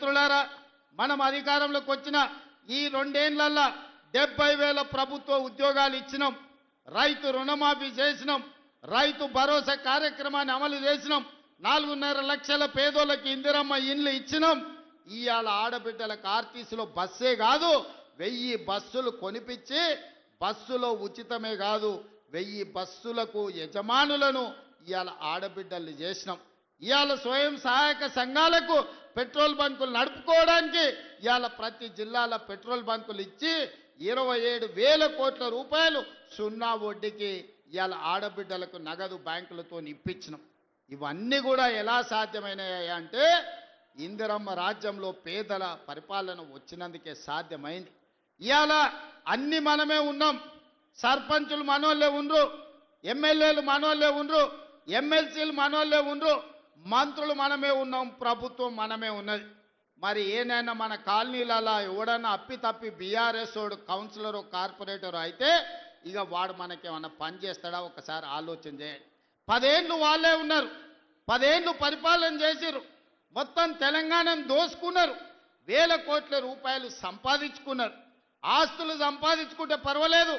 మిత్రులారా మనం అధికారంలోకి వచ్చిన ఈ రెండేళ్ళల్లా డెబ్బై వేల ప్రభుత్వ ఉద్యోగాలు ఇచ్చినాం. రైతు రుణమాఫీ చేసినాం. రైతు భరోసా కార్యక్రమాన్ని అమలు చేసినాం. నాలుగున్నర లక్షల పేదోళ్ళకి ఇందిరమ్మ ఇండ్లు ఇచ్చినాం. ఇవాళ ఆడబిడ్డలకు ఆర్టీసీలో బస్సే కాదు వెయ్యి బస్సులు కొనిపించి బస్సులో ఉచితమే కాదు వెయ్యి బస్సులకు యజమానులను ఇవాళ ఆడబిడ్డల్ని చేసినాం. ఇవాళ స్వయం సహాయక సంఘాలకు పెట్రోల్ బంకులు నడుపుకోవడానికి ఇవాళ ప్రతి జిల్లాల పెట్రోల్ బంకులు ఇచ్చి ఇరవై ఏడు వేల కోట్ల రూపాయలు సున్నా వడ్డీకి ఇవాళ ఆడబిడ్డలకు నగదు బ్యాంకులతో ఇప్పించినాం ఇవన్నీ కూడా ఎలా సాధ్యమైనాయి అంటే ఇందిరమ్మ రాజ్యంలో పేదల పరిపాలన వచ్చినందుకే సాధ్యమైంది. ఇవాళ అన్ని మనమే ఉన్నాం. సర్పంచులు మనోళ్ళే ఉండ్రు ఎమ్మెల్యేలు మనోళ్ళే ఉండ్రు ఎమ్మెల్సీలు మనోళ్ళే ఉండ్రు మంత్రులు మనమే ఉన్నాం ప్రభుత్వం మనమే ఉన్నది. మరి ఏనైనా మన కాలనీలలో ఎవడన్నా అప్పి తప్పి బీఆర్ఎస్ వాడు కౌన్సిలర్ కార్పొరేటర్ అయితే ఇక వాడు మనకేమన్నా పని చేస్తాడా? ఒకసారి ఆలోచన చేయండి. పదేళ్ళు వాళ్ళే ఉన్నారు. పదేళ్ళు పరిపాలన చేసిర్రు. మొత్తం తెలంగాణను దోసుకున్నారు. వేల కోట్ల రూపాయలు సంపాదించుకున్నారు. ఆస్తులు సంపాదించుకుంటే పర్వాలేదు.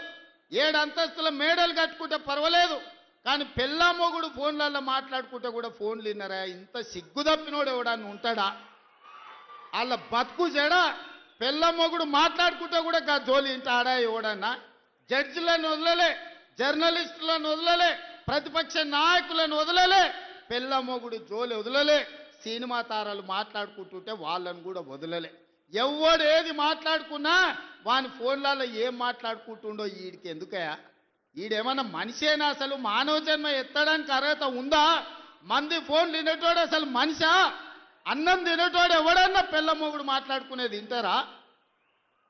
ఏడు అంతస్తుల మేడలు కట్టుకుంటే పర్వాలేదు. కానీ పెళ్ళా మొగుడు ఫోన్లలో మాట్లాడుకుంటే కూడా ఫోన్లు విన్నారా ఇంత సిగ్గు తప్పినోడు ఎవడన్నా ఉంటాడా? వాళ్ళ బతుకు జడ పెళ్ళ మొగుడు మాట్లాడుకుంటే కూడా గా జోలి ఇంట ఆడా ఎవడన్నా? జడ్జిలను వదలలే జర్నలిస్టులను వదలలే ప్రతిపక్ష నాయకులను వదలలే పెళ్ళ మొగుడు జోలి వదలలే సినిమా తారాలు మాట్లాడుకుంటుంటే వాళ్ళని కూడా వదలలే. ఎవడు ఏది మాట్లాడుకున్నా వాని ఫోన్లలో ఏం మాట్లాడుకుంటుండో వీడికి ఎందుకయా ఈడేమన్నా మనిషేనా అసలు? మానవ జన్మ ఎత్తడానికి అర్హత ఉందా? మంది ఫోన్ తినేటోడు అసలు మనిషా? అన్నం తినేటోడు ఎవడన్నా పిల్ల మొగుడు మాట్లాడుకునేది వింటారా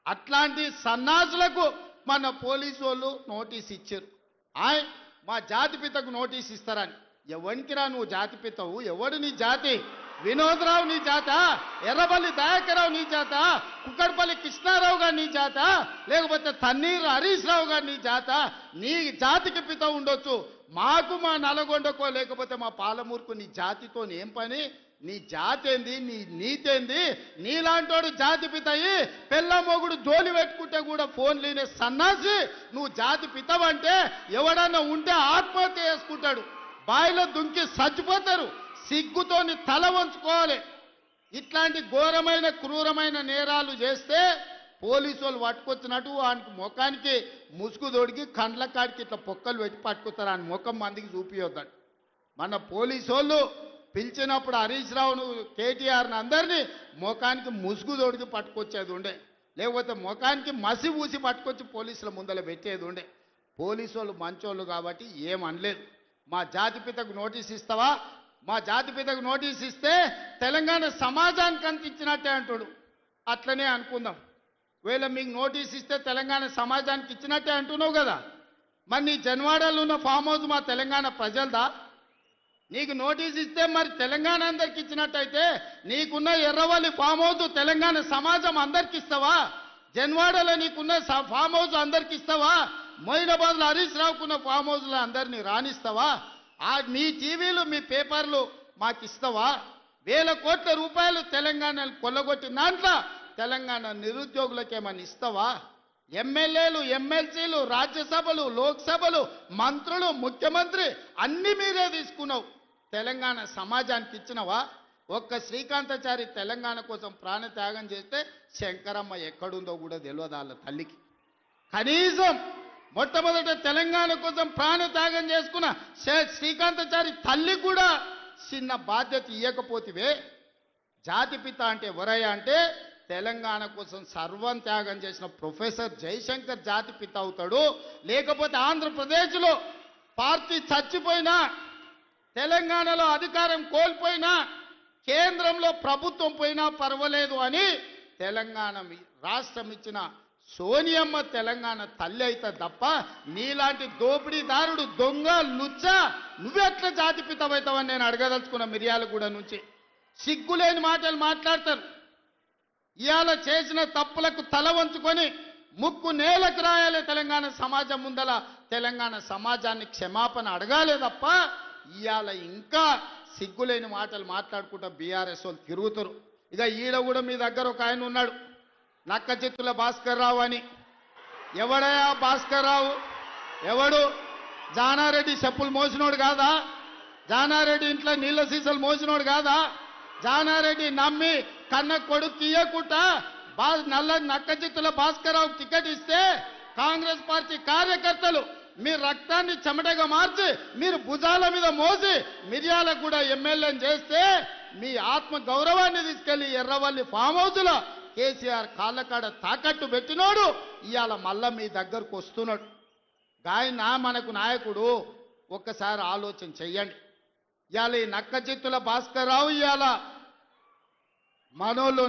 అట్లాంటి సన్నాసులకు మన పోలీసు వాళ్ళు నోటీస్ ఇచ్చారు. ఆయ్ మా జాతిపితకు నోటీస్ ఇస్తారని. ఎవరికిరా నువ్వు జాతిపితవు ఎవడు నీ జాతి? వినోదరావు నీ చేత ఎర్రపల్లి దయాకరావు నీ చేత కుక్కడపల్లి కృష్ణారావు గారు నీ చేత లేకపోతే తన్నీరు హరీష్ రావు గారు నీ చేత నీ జాతికి పిత ఉండొచ్చు. మాకు మా నల్గొండకో లేకపోతే మా పాలమూరుకు నీ జాతితో ఏం పని? నీ జాతి ఏంది? నీ నీతేంది నీలాంటోడు జాతి పితయి పెళ్ళ మొగుడు జోలి పెట్టుకుంటే కూడా ఫోన్ లేని సన్నాసి నువ్వు జాతి పితవంటే ఎవడన్నా ఉంటే ఆత్మహత్య చేసుకుంటాడు. బాయిలో దుంకి చచ్చిపోతారు. సిగ్గుతోని తల వంచుకోవాలి. ఇట్లాంటి ఘోరమైన క్రూరమైన నేరాలు చేస్తే పోలీసు వాళ్ళు పట్టుకొచ్చినట్టు వానికి ముఖానికి ముసుగు తొడిగి కండ్ల కాడికి ఇట్లా పొక్కలు పెట్టి పట్టుకుతారు ఆయన ముఖం మందికి చూపియొద్దాడు మన పోలీసు వాళ్ళు పిలిచినప్పుడు హరీష్ రావును కేటీఆర్ని అందరినీ ముఖానికి ముసుగు తొడిగి పట్టుకొచ్చేది ఉండే. లేకపోతే ముఖానికి మసి ఊసి పట్టుకొచ్చి పోలీసుల ముందర పెట్టేది ఉండే. పోలీసు వాళ్ళు మంచోళ్ళు కాబట్టి ఏమనలేదు అనలేదు. మా జాతిపితకు నోటీస్ ఇస్తావా? మా జాతిపితకు నోటీస్ ఇస్తే తెలంగాణ సమాజానికి అందించినట్టే అంటాడు. అట్లనే అనుకుందాం. వేళ మీకు నోటీస్ ఇస్తే తెలంగాణ సమాజానికి ఇచ్చినట్టే అంటున్నావు కదా. మరి నీ జన్వాడలో ఉన్న ఫామ్ హౌస్ మా తెలంగాణ ప్రజలదా? నీకు నోటీస్ ఇస్తే మరి తెలంగాణ అందరికి ఇచ్చినట్టయితే నీకున్న ఎర్రవల్లి ఫామ్ హౌస్ తెలంగాణ సమాజం అందరికి ఇస్తావా? జన్వాడలో నీకున్న స- ఫామ్ హౌస్ అందరికి ఇస్తావా? మొయినాబాద్లో హరీష్ రావుకున్న ఫామ్ హౌస్లో అందరినీ రాణిస్తావా? ఆ మీ టీవీలు మీ పేపర్లు మాకు ఇస్తావా వేల కోట్ల రూపాయలు తెలంగాణను కొల్లగొట్టిన దాంట్లో తెలంగాణ నిరుద్యోగులకు ఇస్తావా? ఎమ్మెల్యేలు ఎమ్మెల్సీలు రాజ్యసభలు లోక్సభలు మంత్రులు ముఖ్యమంత్రి అన్ని మీరే తీసుకున్నావు. తెలంగాణ సమాజానికి ఇచ్చినవా? ఒక్క శ్రీకాంతాచారి తెలంగాణ కోసం ప్రాణ త్యాగం చేస్తే శంకరమ్మ ఎక్కడుందో కూడా తెలియదు వాళ్ళ తల్లికి? కనీసం మొట్టమొదట తెలంగాణ కోసం ప్రాణ త్యాగం చేసుకున్న శ్రీకాంతచారి శ్రీకాంతాచారి తల్లి కూడా చిన్న బాధ్యత ఇవ్వకపోతివే జాతిపిత అంటే ఎవరయ్యా అంటే తెలంగాణ కోసం సర్వం త్యాగం చేసిన ప్రొఫెసర్ జయశంకర్ జాతిపిత అవుతాడు. లేకపోతే ఆంధ్రప్రదేశ్లో పార్టీ చచ్చిపోయినా తెలంగాణలో అధికారం కోల్పోయినా కేంద్రంలో ప్రభుత్వం పోయినా పర్వాలేదు అని తెలంగాణ రాష్ట్రం ఇచ్చిన సోనియమ్మ తెలంగాణ తల్లి అయితే తప్ప నీలాంటి దోపిడీదారుడు దొంగ లుచ్చ నువ్వెట్లా జాతిపితమవుతావని నేను అడగదలుచుకున్న మిర్యాలగూడ నుంచి. సిగ్గులేని మాటలు మాట్లాడతారు. ఇవాళ చేసిన తప్పులకు తల వంచుకొని ముక్కు నేలకు రాయాలి తెలంగాణ సమాజం ముందల. తెలంగాణ సమాజాన్ని క్షమాపణ అడగాలి తప్ప ఇవాళ ఇంకా సిగ్గులేని మాటలు మాట్లాడుకుంటూ బీఆర్ఎస్ వాళ్ళు తిరుగుతారు. ఇక ఈడ కూడా మీ దగ్గర ఒక ఆయన ఉన్నాడు. నక్క చిత్తుల భాస్కర్ రావు అని. ఎవడయా భాస్కర్ రావు ఎవడు? జానారెడ్డి చెప్పులు మోసినోడు కాదా? జానారెడ్డి ఇంట్లో నీళ్ళ సీసలు మోసినోడు కాదా? జానారెడ్డి నమ్మి కన్న కొడుకు తీయకుండా బా నల్ల నక్క చిత్తుల భాస్కర్రావు టికెట్ ఇస్తే కాంగ్రెస్ పార్టీ కార్యకర్తలు మీ రక్తాన్ని చెమటగా మార్చి మీరు భుజాల మీద మోసి మిర్యాలకు కూడా ఎమ్మెల్యేని చేస్తే మీ ఆత్మ గౌరవాన్ని తీసుకెళ్ళి ఎర్రవల్లి ఫామ్ హౌస్లో కేసీఆర్ కాళ్ళకాడ తాకట్టు పెట్టినోడు ఇవాళ మళ్ళా మీ దగ్గరకు వస్తున్నాడు. గాయన మనకు నాయకుడు ఒక్కసారి ఆలోచన చెయ్యండి. ఇవాళ ఈ నక్క చిత్తుల భాస్కర్ రావు ఇవాళ మనోళ్ళు